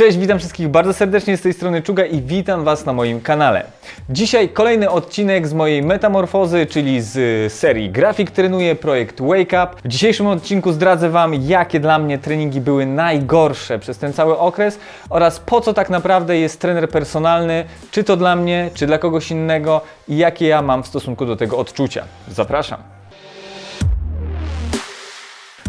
Cześć, witam wszystkich bardzo serdecznie z tej strony Czuga i witam Was na moim kanale. Dzisiaj kolejny odcinek z mojej metamorfozy, czyli z y, serii Grafik Trenuję, projekt Wake Up. W dzisiejszym odcinku zdradzę Wam, jakie dla mnie treningi były najgorsze przez ten cały okres oraz po co tak naprawdę jest trener personalny, czy to dla mnie, czy dla kogoś innego i jakie ja mam w stosunku do tego odczucia. Zapraszam.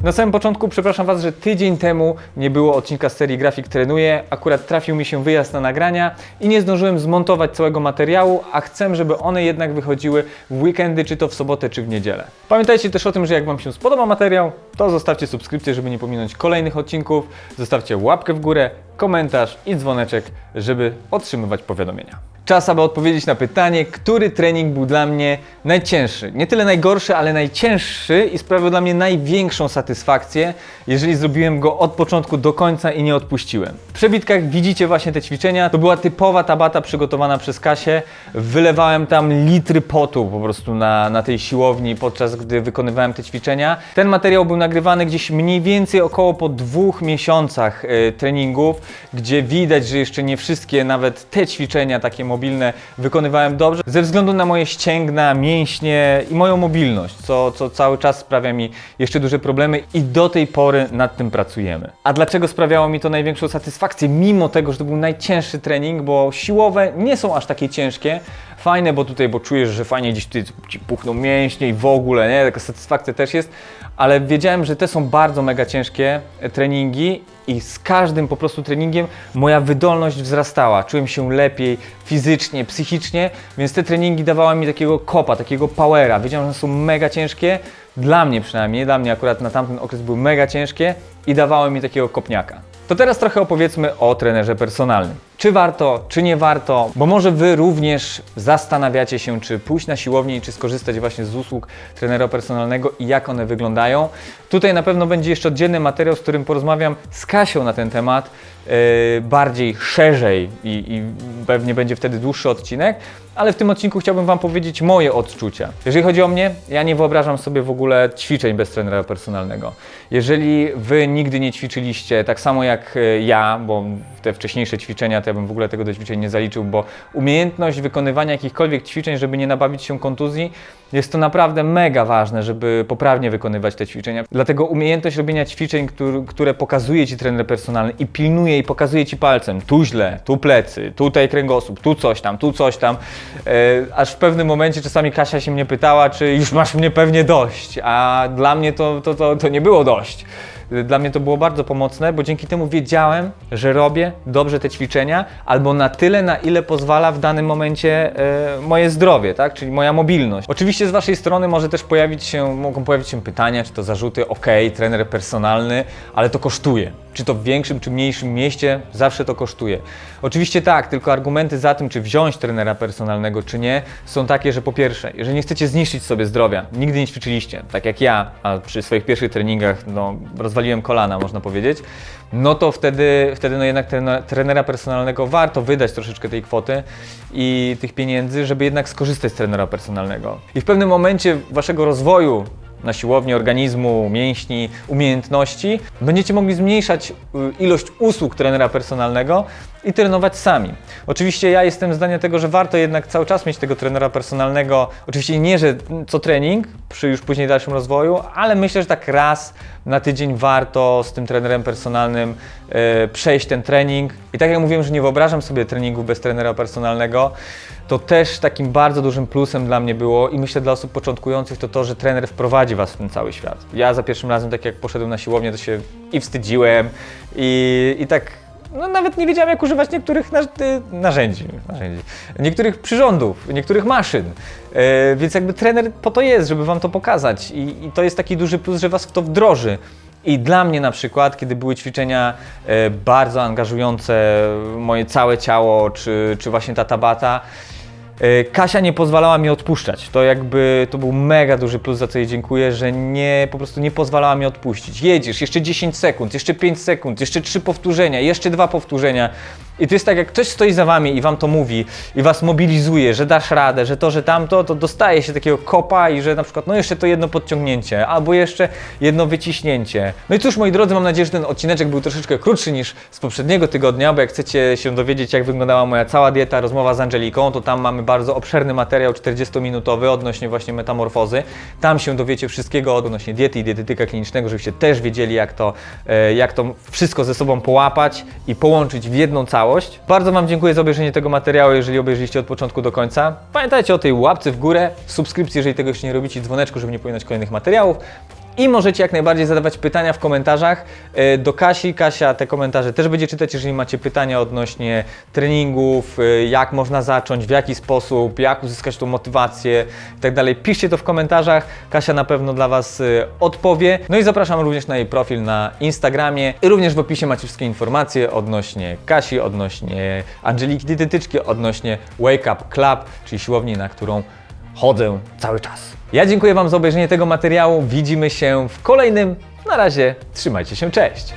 Na samym początku przepraszam Was, że tydzień temu nie było odcinka z serii Grafik Trenuję. Akurat trafił mi się wyjazd na nagrania i nie zdążyłem zmontować całego materiału, a chcę, żeby one jednak wychodziły w weekendy, czy to w sobotę, czy w niedzielę. Pamiętajcie też o tym, że jak Wam się spodoba materiał, to zostawcie subskrypcję, żeby nie pominąć kolejnych odcinków. Zostawcie łapkę w górę, komentarz i dzwoneczek, żeby otrzymywać powiadomienia. Czas, aby odpowiedzieć na pytanie, który trening był dla mnie najcięższy. Nie tyle najgorszy, ale najcięższy i sprawił dla mnie największą satysfakcję, jeżeli zrobiłem go od początku do końca i nie odpuściłem. W przebitkach widzicie właśnie te ćwiczenia. To była typowa tabata przygotowana przez Kasię. Wylewałem tam litry potu po prostu na, na tej siłowni, podczas gdy wykonywałem te ćwiczenia. Ten materiał był nagrywany gdzieś mniej więcej około po dwóch miesiącach e, treningów, gdzie widać, że jeszcze nie wszystkie, nawet te ćwiczenia takie mobilne wykonywałem dobrze, ze względu na moje ścięgna, mięśnie i moją mobilność, co, co cały czas sprawia mi jeszcze duże problemy i do tej pory nad tym pracujemy. A dlaczego sprawiało mi to największą satysfakcję, mimo tego, że to był najcięższy trening, bo siłowe nie są aż takie ciężkie, fajne, bo tutaj, bo czujesz, że fajnie gdzieś tutaj ci puchną mięśnie i w ogóle, nie? Taka satysfakcja też jest, ale wiedziałem, że te są bardzo mega ciężkie e, treningi i z każdym po prostu treningiem moja wydolność wzrastała. Czułem się lepiej fizycznie, psychicznie, więc te treningi dawały mi takiego kopa, takiego powera. Wiedziałem, że są mega ciężkie, dla mnie przynajmniej, dla mnie akurat na tamten okres były mega ciężkie i dawały mi takiego kopniaka. To teraz trochę opowiedzmy o trenerze personalnym. Czy warto, czy nie warto, bo może Wy również zastanawiacie się, czy pójść na siłownię i czy skorzystać właśnie z usług trenera personalnego i jak one wyglądają. Tutaj na pewno będzie jeszcze oddzielny materiał, z którym porozmawiam z Kasią na ten temat, bardziej szerzej i, i pewnie będzie wtedy dłuższy odcinek, ale w tym odcinku chciałbym Wam powiedzieć moje odczucia. Jeżeli chodzi o mnie, ja nie wyobrażam sobie w ogóle ćwiczeń bez trenera personalnego. Jeżeli Wy nigdy nie ćwiczyliście, tak samo jak e, ja, bo te wcześniejsze ćwiczenia, to ja bym w ogóle tego do ćwiczeń nie zaliczył, bo umiejętność wykonywania jakichkolwiek ćwiczeń, żeby nie nabawić się kontuzji, jest to naprawdę mega ważne, żeby poprawnie wykonywać te ćwiczenia. Dlatego umiejętność robienia ćwiczeń, które pokazuje Ci trener personalny i pilnuje i pokazuje Ci palcem, tu źle, tu plecy, tutaj kręgosłup, tu coś tam, tu coś tam, e, aż w pewnym momencie czasami Kasia się mnie pytała, czy już masz mnie pewnie dość, a dla mnie to, to, to, to nie było dość. Dla mnie to było bardzo pomocne, bo dzięki temu wiedziałem, że robię dobrze te ćwiczenia, albo na tyle, na ile pozwala w danym momencie e, moje zdrowie, tak? czyli moja mobilność. Oczywiście z Waszej strony może też pojawić się, mogą pojawić się pytania, czy to zarzuty, ok, trener personalny, ale to kosztuje. Czy to w większym, czy mniejszym mieście, zawsze to kosztuje. Oczywiście tak, tylko argumenty za tym, czy wziąć trenera personalnego, czy nie, są takie, że po pierwsze, jeżeli nie chcecie zniszczyć sobie zdrowia, nigdy nie ćwiczyliście, tak jak ja, a przy swoich pierwszych treningach, no, rozwaliłem kolana, można powiedzieć, no to wtedy, wtedy no jednak trena- trenera personalnego warto wydać troszeczkę tej kwoty i tych pieniędzy, żeby jednak skorzystać z trenera personalnego. I w pewnym momencie waszego rozwoju na siłowni organizmu, mięśni, umiejętności, będziecie mogli zmniejszać y, ilość usług trenera personalnego i trenować sami. Oczywiście ja jestem zdania tego, że warto jednak cały czas mieć tego trenera personalnego. Oczywiście nie, że co trening przy już później dalszym rozwoju, ale myślę, że tak raz na tydzień warto z tym trenerem personalnym e, przejść ten trening. I tak jak mówiłem, że nie wyobrażam sobie treningów bez trenera personalnego, to też takim bardzo dużym plusem dla mnie było i myślę dla osób początkujących to to, że trener wprowadzi Was w ten cały świat. Ja za pierwszym razem, tak jak poszedłem na siłownię, to się i wstydziłem i, i tak no, nawet nie wiedziałem, jak używać niektórych y, narzędzi, narzędzi, niektórych przyrządów, niektórych maszyn. E, więc jakby trener po to jest, żeby Wam to pokazać I, i to jest taki duży plus, że Was w to wdroży. I dla mnie na przykład, kiedy były ćwiczenia e, bardzo angażujące moje całe ciało, czy, czy właśnie ta tabata, Kasia nie pozwalała mi odpuszczać. To jakby to był mega duży plus, za co jej dziękuję, że nie po prostu nie pozwalała mi odpuścić. Jedziesz, jeszcze 10 sekund, jeszcze 5 sekund, jeszcze 3 powtórzenia, jeszcze dwa powtórzenia. I to jest tak, jak ktoś stoi za wami i wam to mówi i was mobilizuje, że dasz radę, że to, że tamto, to dostaje się takiego kopa i że na przykład, no jeszcze to jedno podciągnięcie, albo jeszcze jedno wyciśnięcie. No i cóż, moi drodzy, mam nadzieję, że ten odcineczek był troszeczkę krótszy niż z poprzedniego tygodnia, bo jak chcecie się dowiedzieć, jak wyglądała moja cała dieta, rozmowa z Angeliką, to tam mamy bardzo obszerny materiał 40-minutowy odnośnie właśnie metamorfozy. Tam się dowiecie wszystkiego odnośnie diety i dietetyka klinicznego, żebyście też wiedzieli, jak to, e, jak to wszystko ze sobą połapać i połączyć w jedną całość. Bardzo Wam dziękuję za obejrzenie tego materiału, jeżeli obejrzeliście od początku do końca. Pamiętajcie o tej łapce w górę, subskrypcji, jeżeli tego jeszcze nie robicie, dzwoneczku, żeby nie pominąć kolejnych materiałów. I możecie jak najbardziej zadawać pytania w komentarzach e, do Kasi. Kasia te komentarze też będzie czytać, jeżeli macie pytania odnośnie treningów, e, jak można zacząć, w jaki sposób, jak uzyskać tą motywację i tak. Piszcie to w komentarzach. Kasia na pewno dla Was e, odpowie. No i zapraszam również na jej profil na Instagramie. I również w opisie macie wszystkie informacje odnośnie Kasi, odnośnie Angeliki Dietetyczki, odnośnie Wake Up Club, czyli siłowni, na którą chodzę cały czas. Ja dziękuję Wam za obejrzenie tego materiału. Widzimy się w kolejnym. Na razie, trzymajcie się, cześć!